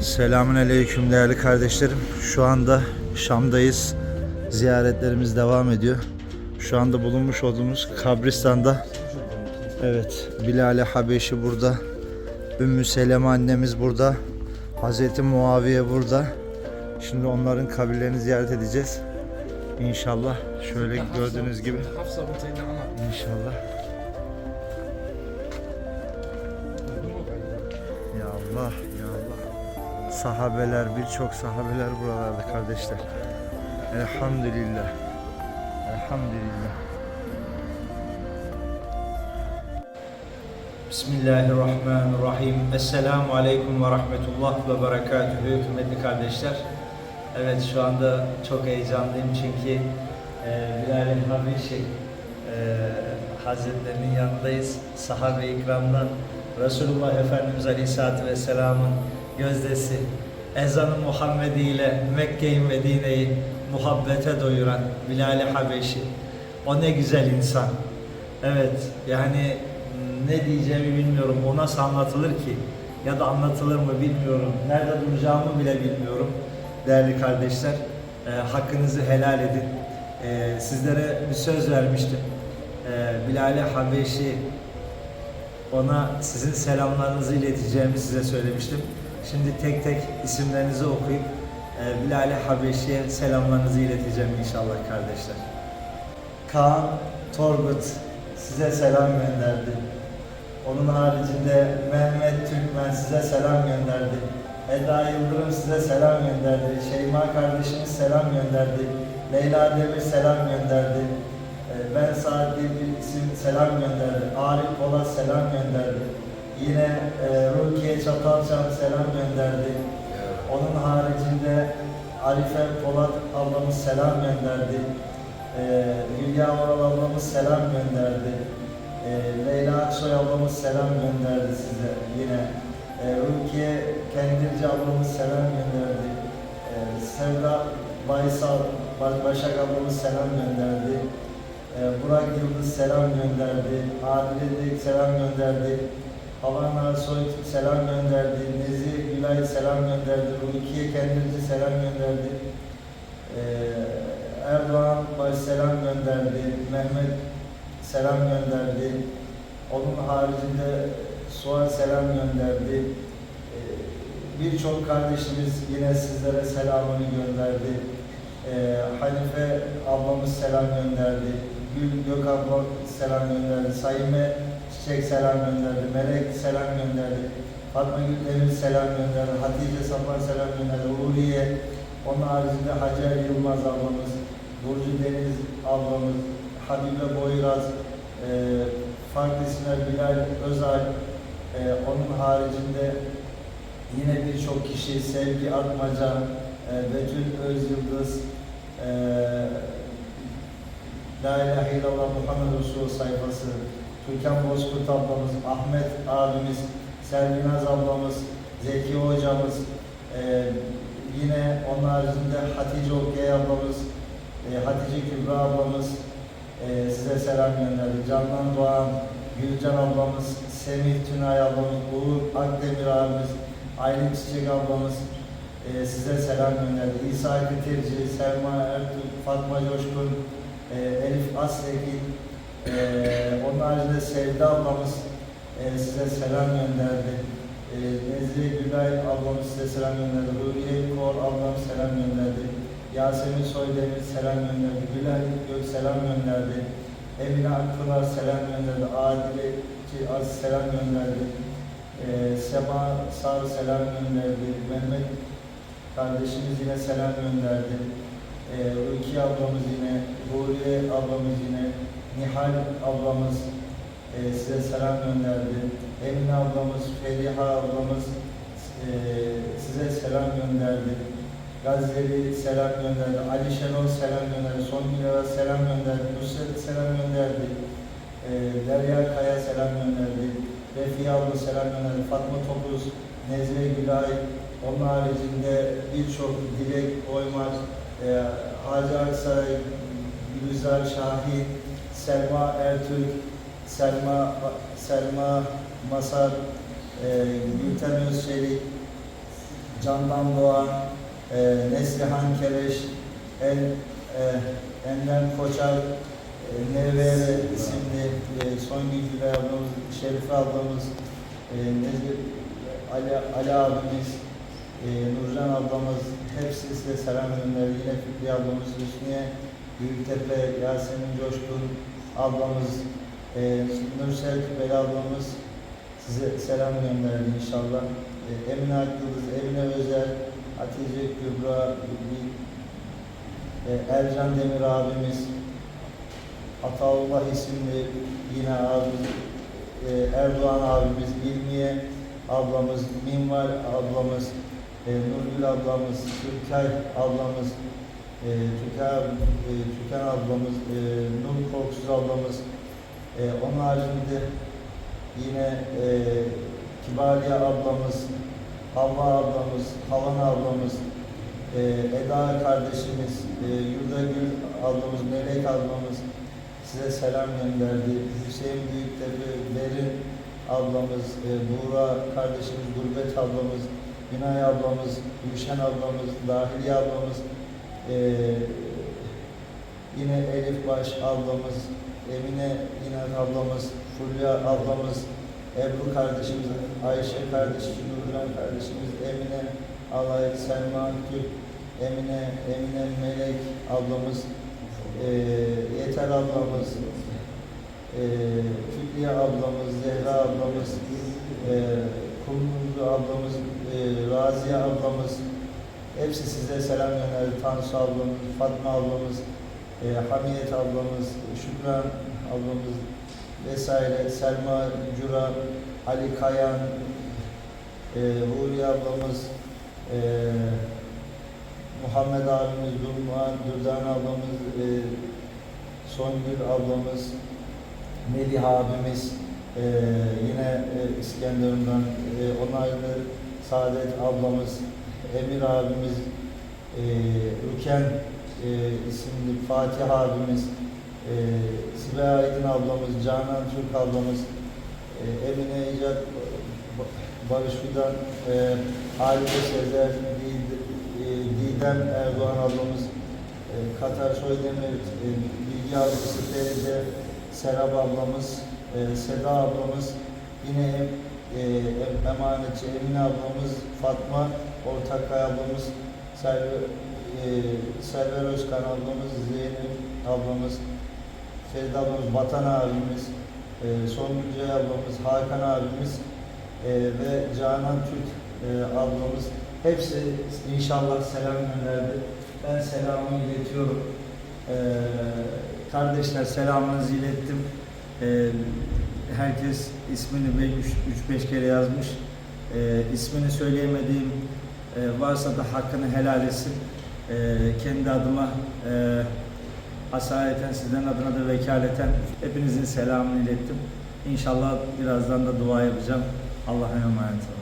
Selamun Aleyküm değerli kardeşlerim. Şu anda Şam'dayız. Ziyaretlerimiz devam ediyor. Şu anda bulunmuş olduğumuz kabristanda Evet, Bilal-i Habeşi burada. Ümmü Seleme annemiz burada. Hazreti Muaviye burada. Şimdi onların kabirlerini ziyaret edeceğiz. İnşallah şöyle gördüğünüz gibi. İnşallah. Sahabeler, birçok sahabeler buralarda kardeşler. Elhamdülillah. Elhamdülillah. Bismillahirrahmanirrahim. Esselamu Aleyküm ve Rahmetullah ve Berekatühü. Kıymetli kardeşler. Evet şu anda çok heyecanlıyım çünkü e, Bilal-i Habeşi e, Hazretlerinin yanındayız. Sahabe-i ikramdan Resulullah Efendimiz Aleyhisselatü Vesselam'ın gözdesi ezanı Muhammedi ile Mekke-i Medine'yi muhabbete doyuran Bilal-i Habeşi. O ne güzel insan. Evet yani ne diyeceğimi bilmiyorum. O nasıl anlatılır ki? Ya da anlatılır mı bilmiyorum. Nerede duracağımı bile bilmiyorum. Değerli kardeşler, e, hakkınızı helal edin. E, sizlere bir söz vermiştim. E, Bilal-i Habeşi ona sizin selamlarınızı ileteceğimi size söylemiştim. Şimdi tek tek isimlerinizi okuyup e, Bilal-i Habeşi'ye selamlarınızı ileteceğim inşallah kardeşler. Kaan Torgut size selam gönderdi. Onun haricinde Mehmet Türkmen size selam gönderdi. Eda Yıldırım size selam gönderdi. Şeyma kardeşimiz selam gönderdi. Leyla Demir selam gönderdi. Ee, Ben Saad diye bir isim selam gönderdi. Arif Polat selam gönderdi. Yine e, Rukiye Çatalçam selam gönderdi. Onun haricinde Arife Polat ablamız selam gönderdi. Ee, Hülya Oral ablamız selam gönderdi. Ee, Leyla Aksoy ablamız selam gönderdi size yine. Ee, Rukiye Kendirci ablamız selam gönderdi. Ee, Sevda Baysal Ba- Başak ablamız selam gönderdi. Ee, Burak Yıldız selam gönderdi. Adile Dik selam gönderdi. Havan Arsoy selam gönderdi. Nezi Gülay selam gönderdi. Rukiye Kendirci selam gönderdi. Ee, Erdoğan baş selam gönderdi. Mehmet selam gönderdi. Onun haricinde Suat selam gönderdi. Ee, Birçok kardeşimiz yine sizlere selamını gönderdi. Ee, Hanife ablamız selam gönderdi. Gül Gök abla selam gönderdi. Saime Çiçek selam gönderdi. Melek selam gönderdi. Fatma Gül Demir selam gönderdi. Hatice Sapan selam gönderdi. Uğuriye onun haricinde Hacer Yılmaz ablamız, Burcu Deniz ablamız, Habibe Boyraz, e, farklı isimler Bilal Özal, e, onun haricinde yine birçok kişi, Sevgi Atmaca, e, Betül Özyıldız, e, La İlahe illallah Muhammed Resul sayfası, Türkan Bozkurt ablamız, Ahmet abimiz, Selvinaz ablamız, Zeki hocamız, e, yine onun haricinde Hatice Okyay ablamız, e, Hatice Kübra ablamız e, size selam gönderdi. Candan Doğan, Gülcan ablamız, Semih Tünay ablamız, Uğur Akdemir abimiz, Aylin Çiçek ablamız e, size selam gönderdi. İsa Kıtırcı, Selma Ertuğ, Fatma Coşkun, e, Elif Asrekin, e, onun haricinde Sevda ablamız e, size selam gönderdi. E, Nezih Gülay ablamız size selam gönderdi. Ruhiye Kor ablam selam gönderdi. Yasemin Soydemir selam gönderdi. Gülay Gök selam gönderdi. Emine Akpınar selam gönderdi. Adile Az selam gönderdi. E, Sema Sar selam gönderdi. Mehmet kardeşimiz yine selam gönderdi. E, Rukiye ablamız yine, Huriye ablamız yine, Nihal ablamız e, size selam gönderdi. Emine ablamız, Feriha ablamız e, size selam gönderdi. Gazeli selam gönderdi. Ali Şenol selam gönderdi. Songül Aras selam gönderdi. Nusret selam gönderdi. E, Derya Kaya selam gönderdi. Refiye abla selam gönderdi. Fatma Topuz, Nezle Gülay, onun haricinde birçok Dilek Oymar, e, Hacı Aksaray, Gülizar Şahin, Selma Ertürk, Selma Selma Masar, e, Gülten Özçelik, Candan Doğan, e, Neslihan Keleş, El, e, Ender Koçar, e, Nevere isimli e, Songül Gülay ablamız, Şerife ablamız, e, Nezir, Ali, Ali abimiz, e, Nurcan ablamız, hepsi size selam gönderdi. Yine Fikri ablamız, Hüsniye, Büyüktepe, Yasemin Coşkun ablamız, e, Nursel Küpeli ablamız size selam gönderdi inşallah. E, Emine Akyıldız, Emine Özel, Hatice Kübra, e, Ercan Demir abimiz, Ataullah isimli yine abimiz, e, Erdoğan abimiz, İlmiye ablamız, Minval ablamız, e, Nurgül ablamız, Türkay ablamız, e, Türkan, e, Türkan ablamız, e, Nur Korkusuz ablamız, e, onun haricinde yine e, Kibariye ablamız, Havva ablamız, Havan ablamız, e, Eda kardeşimiz, e, Yurdagül ablamız, Melek ablamız size selam gönderdi. Hüseyin Büyüktepe, Berin ablamız, e, Buğra kardeşimiz, Gurbet ablamız, Günay ablamız, Gülşen ablamız, Dahiliye ablamız, e, yine Elif Baş ablamız, Emine İnan ablamız, Fulya ablamız, Ebru kardeşimiz, Ayşe kardeşimiz, Nurcan kardeşimiz, Emine Alay, Selma Gül, Emine, Emine Melek ablamız, e, Yeter ablamız, e, Fikriye ablamız, Zehra ablamız, e, Kumrulu ablamız, e, Raziye ablamız, hepsi size selam gönderdi. Tansu ablamız, Fatma ablamız, e, Hamiyet ablamız, Şükran ablamız vesaire, Selma Cura, Ali Kayan, e, Huri ablamız, e, Muhammed abimiz, Durman, Dürdan ablamız, e, Songül ablamız, Melih abimiz, e, yine e, İskenderun'dan, e, onun ayrı Saadet ablamız, Emir abimiz, e, Rüken e, isimli Fatih abimiz, e, Sibel Aydın ablamız, Canan Türk ablamız, e, Emine İcat, Barış Fidan, e, Halide Sezer, e, Didem Erdoğan ablamız, e, Katar Soydemir, e, Bilgi abisi Feride, Serap ablamız, e, Seda ablamız, yine e, emanetçi Emine ablamız, Fatma Ortakkaya ablamız, Selvi, e, Selver Özkan ablamız, Zeynep ablamız, Feride ablamız, Vatan abimiz, e, Songülce ablamız, Hakan abimiz e, ve Canan Türk e, ablamız hepsi inşallah selam gönderdi. Ben selamımı iletiyorum. E, kardeşler selamınızı ilettim. E, herkes ismini 3-5 kere yazmış. E, ismini söyleyemediğim e, varsa da hakkını helal etsin. E, kendi adıma e, asayeten sizden adına da vekaleten hepinizin selamını ilettim. İnşallah birazdan da dua yapacağım. Allah'a emanet olun.